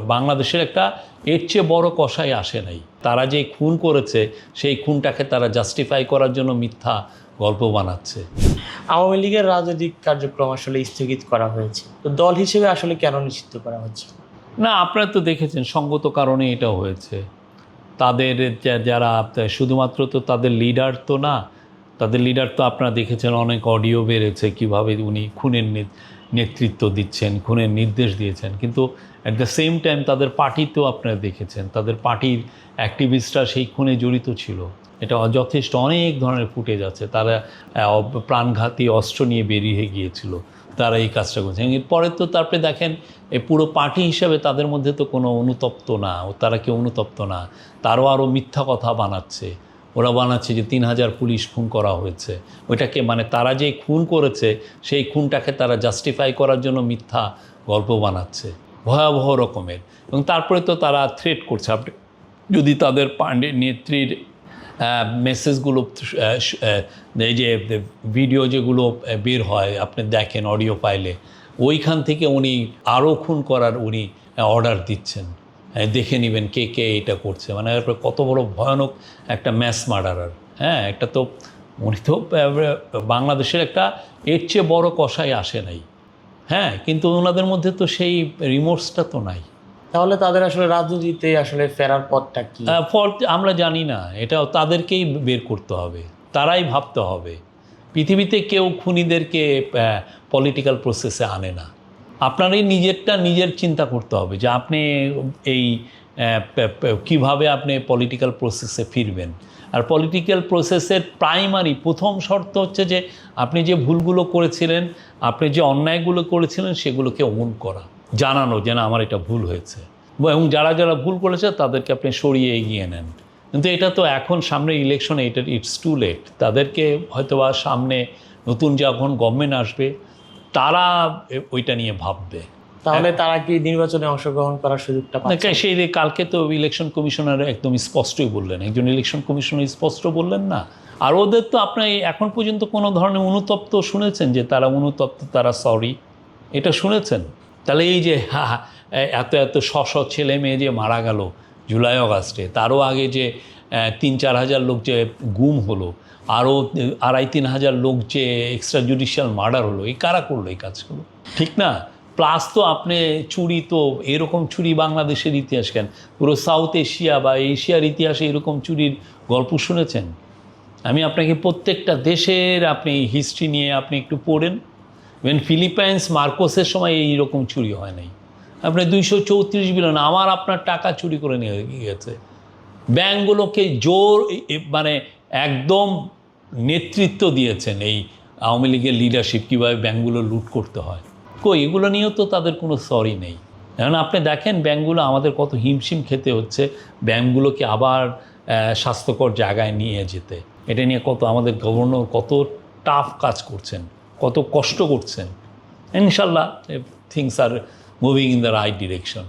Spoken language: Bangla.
বাংলাদেশের একটা এর চেয়ে বড় কষাই আসে নাই। তারা যে খুন করেছে সেই খুনটাকে তারা জাস্টিফাই করার জন্য মিথ্যা গল্প বানাচ্ছে। আওয়ামী লীগের রাজনৈতিক কার্যক্রম আসলে স্থগিত করা হয়েছে। তো দল হিসেবে আসলে কেন নিষিদ্ধ করা হচ্ছে? না আপনারা তো দেখেছেন সঙ্গত কারণে এটা হয়েছে। তাদের যারা শুধুমাত্র তো তাদের লিডার তো না তাদের লিডার তো আপনারা দেখেছেন অনেক অডিও বেড়েছে কীভাবে উনি খুনের নে- নেতৃত্ব দিচ্ছেন, খুনের নির্দেশ দিয়েছেন। কিন্তু অ্যাট দ্য সেম টাইম তাদের পার্টিতেও আপনারা দেখেছেন, তাদের পার্টির অ্যাক্টিভিস্টরা সেই খুনে জড়িত ছিল। এটা যথেষ্ট অনেক ধরনের ফুটেজ আছে, তারা প্রাণঘাতী অস্ত্র নিয়ে বেরিয়ে গিয়েছিল, তারা এই কাজটা করছে। এরপরে তো তারপরে দেখেন এই পুরো পার্টি হিসাবে তাদের মধ্যে তো কোনো অনুতপ্ত না তারা কেউ অনুতপ্ত না, তারও আরও মিথ্যা কথা বানাচ্ছে। ওরা বানাচ্ছে যে তিন হাজার পুলিশ খুন করা হয়েছে। ওইটাকে মানে তারা যে খুন করেছে, সেই খুনটাকে তারা জাস্টিফাই করার জন্য মিথ্যা গল্প বানাচ্ছে। ভয়াবহ রকমের। এবং তারপরে তো তারা থ্রেট করছে। আপনি যদি তাদের পাণ্ডে নেত্রীর মেসেজগুলো এই যে ভিডিও যেগুলো বের হয়, আপনি দেখেন অডিও ফাইলে ওইখান থেকে উনি আরও খুন করার উনি অর্ডার দিচ্ছেন। দেখে নেবেন কে কে এটা করছে। মানে এরপরে কত বড় ভয়ানক একটা ম্যাস মার্ডারার হ্যাঁ একটা তো উনি তো বাংলাদেশের একটা এর চেয়ে বড় কষাই আসে নাই। হ্যাঁ কিন্তু ওনাদের মধ্যে তো সেই রিমোর্সটা তো নাই। তাহলে তাদের আসলে রাজনীতিতে আসলে ফেরার পথটা কি? ফল আমরা জানি না। এটাও তাদেরকেই বের করতে হবে। তারাই ভাবতে হবে। পৃথিবীতে কেউ খুনিদেরকে পলিটিক্যাল প্রসেসে আনে না। আপনারই নিজেরটা নিজের চিন্তা করতে হবে যে আপনি এই কীভাবে আপনি পলিটিক্যাল প্রসেসে ফিরবেন। আর পলিটিক্যাল প্রসেসের প্রাইমারি প্রথম শর্ত হচ্ছে যে আপনি যে ভুলগুলো করেছিলেন, আপনি যে অন্যায়গুলো করেছিলেন, সেগুলোকে ওন করা। জানানো যে না, আমার এটা ভুল হয়েছে। এবং যারা যারা ভুল করেছে, তাদেরকে আপনি সরিয়ে এগিয়ে নেন। কিন্তু এটা তো এখন সামনে ইলেকশনে এটা ইটস টু লেট তাদেরকে হয়তোবা সামনে নতুন যখন গভর্নমেন্ট আসবে তারা ওইটা নিয়ে ভাববে। তাহলে তারা কি নির্বাচনে অংশগ্রহণ করার সুযোগটা পাচ্ছে? সেই কালকে তো ইলেকশন কমিশনার একদম স্পষ্টই বললেন। একজন ইলেকশন কমিশনার স্পষ্ট বললেন না। আর ওদের তো আপনি এখন পর্যন্ত কোনো ধরনের অনুতপ্ত শুনেছেন যে তারা অনুতপ্ত তারা সরি এটা শুনেছেন? তাহলে এই যে হা, হা, এত এত শ ছেলে মেয়ে যে মারা গেল জুলাই অগাস্টে। তারও আগে যে তিন চার হাজার লোক যে গুম হলো, আরও আড়াই তিন হাজার লোক যে এক্সট্রা জুডিশিয়াল মার্ডার হলো, এই কারা করল এই কাজগুলো? ঠিক না? প্লাস তো আপনি চুরি তো এরকম চুরি বাংলাদেশের ইতিহাস কেন? পুরো সাউথ এশিয়া বা এশিয়ার ইতিহাসে এরকম চুরির গল্প শুনেছেন? আমি আপনাকে প্রত্যেকটা দেশের আপনি হিস্ট্রি নিয়ে আপনি একটু পড়েন। ইভেন ফিলিপাইন্স মার্কোসের সময় এই রকম চুরি হয় নাই। আপনি দুইশো চৌত্রিশ বিলিয়ন, আমার আপনার টাকা চুরি করে নিয়ে গেছে ব্যাঙ্কগুলোকে জোর মানে একদম নেতৃত্ব দিয়েছেন এই আওয়ামী লীগের লিডারশিপ কীভাবে ব্যাঙ্কগুলো লুট করতে হয়। কই, এগুলো নিয়েও তো তাদের কোনো সরি নেই। এখন আপনি দেখেন ব্যাঙ্কগুলো আমাদের কত হিমশিম খেতে হচ্ছে ব্যাঙ্কগুলোকে আবার স্বাস্থ্যকর জায়গায় নিয়ে যেতে। এটা নিয়ে কত, আমাদের গভর্নর কত টাফ কাজ করছেন, কত কষ্ট করছেন। ইনশাল্লাহ things are moving in the right direction.